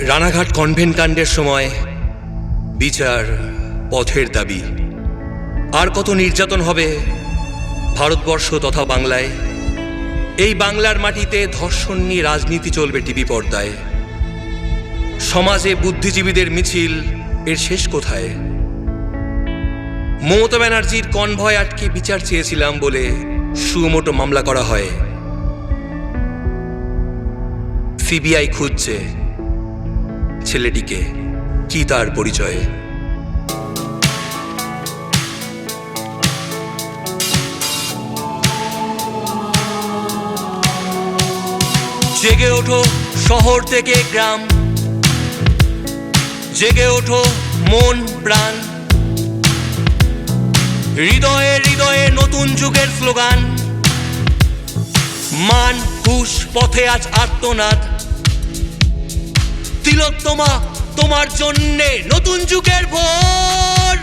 Ranaghat convent কাণ্ডের সময় বিচার পথের দাবি। আর কত নির্যাতন হবে ভারতবর্ষ তথা বাংলায়? এই বাংলার মাটিতে ধর্ষণ নিয়ে রাজনীতি চলবে টিভি পর্দায়। সমাজে বুদ্ধিজীবীদের মিছিল, এর শেষ কোথায়? মমতা ব্যানার্জির কনভয় আটকে বিচার চেয়েছিলাম বলে সুমোটো মামলা করা হয়। সিবিআই খুঁজছে। ছেলেটিকে কি তার পরিচয়? জেগে ওঠো শহর থেকে গ্রাম। জেগে ওঠো মন, প্রাণ। হৃদয়ে হৃদয়ে নতুন যুগের স্লোগান। মান, হুশ, পথে আজ আত্মনাদ। তিলোত্তমা, তোমার জন্যে নতুন যুগের ভোর।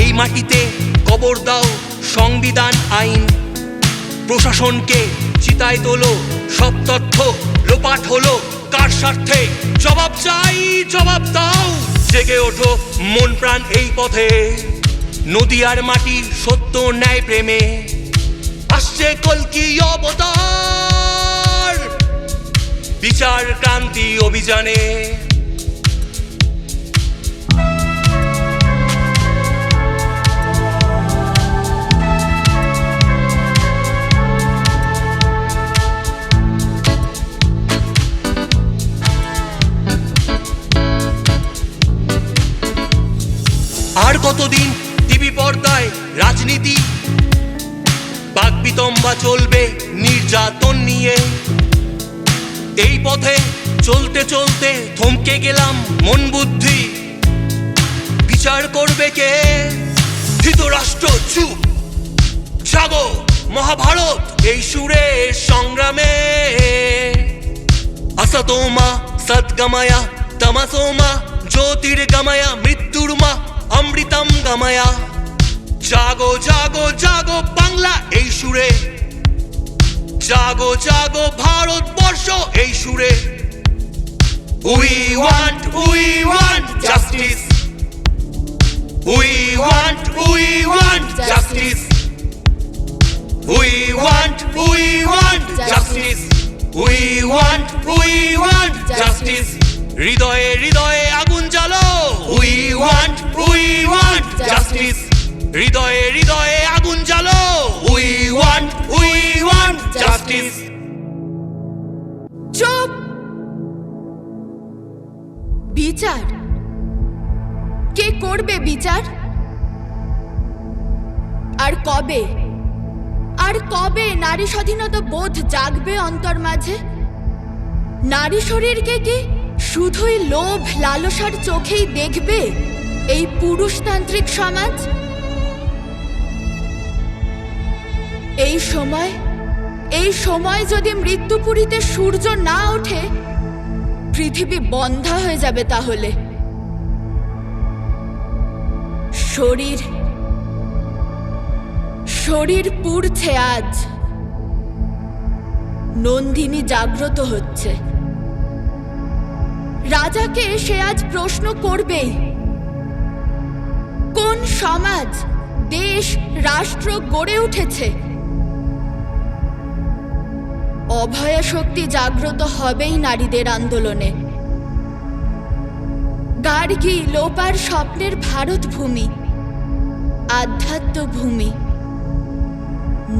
এই মাটিতে কবর দাও সংবিধান আইন। প্রশাসনকে চিতায় তোলো, সব তথ্য লোপাট হলো, কার স্বার্থে? জবাব চাই, জবাব দাও। জেগে ওঠো, মন প্রাণ এই পথে। নদীয়ার মাটি সত্য ন্যায় প্রেমে। আসছে কলকি অবতার বিচার ক্রান্তি অভিযানে। আর কতদিন টিভি পর্দায় রাজনীতি। বাগবিতম্বা চলবে নির্যাতন নিয়ে। এই পথে চলতে চলতে থমকে গেলাম মন বুদ্ধি। বিচার করবে কে? ধৃতরাষ্ট্র, চুপ। জাগো মহাভারত, এই সুরে সংগ্রামে। আসতোমা সদ্গময়া তমসোমা, জ্যোতির্গময়া, মৃত্যুর মা। জাগো জাগো জাগো বাংলা এই সুরে। জাগো জাগো ভারতবর্ষ এই সুরে। We want we want justice we want we want justice we want we want justice we want we want justice হৃদয়ে হৃদয়ে আগুন জ্বালো। We want we want justice হৃদয়ে হৃদয়ে আগুন জ্বালো। We want we want justice চুপ। বিচার। কে করবে বিচার? আর কবে? আর কবে নারী স্বাধীনতা বোধ জাগবে অন্তর মাঝে? নারী শরীরকে কি শুধুই লোভ, লালসার চোখেই দেখবে এই পুরুষতান্ত্রিক সমাজ? এই সময় এই সময় যদি মৃত্যুপুরীতে সূর্য না ওঠে, পৃথিবী বন্ধা হয়ে যাবে তাহলে। শরীর শরীর পুড়ছে আজ। নন্দিনী জাগ্রত হচ্ছে। রাজাকে সে আজ প্রশ্ন করবেই। কোন সমাজ, দেশ, রাষ্ট্র গড়ে উঠেছে? অভয়া শক্তি জাগ্রত হবেই নারীদের আন্দোলনে। গার্গী, লোপার স্বপ্নের ভারত ভূমি আধ্যাত্ম ভূমি,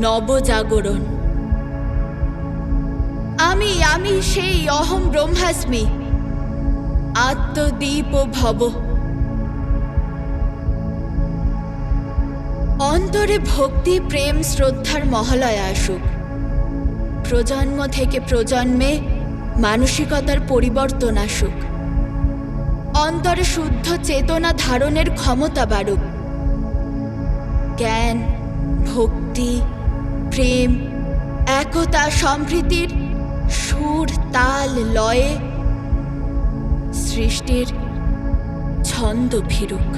নবজাগরণ। আমি আমি সেই অহম ব্রহ্মাস্মি আত্মদীপ ভব অন্তরে ভক্তি, প্রেম, শ্রদ্ধার মহালয়া আসুক। প্রজন্ম থেকে প্রজন্মে মানসিকতার পরিবর্তন আসুক। অন্তরে শুদ্ধ চেতনা ধারণের ক্ষমতা বাড়ুক। জ্ঞান, ভক্তি, প্রেম, একতা, সম্প্রীতির সুর, তাল, লয়ে সৃষ্টির ছন্দ ফিরুক।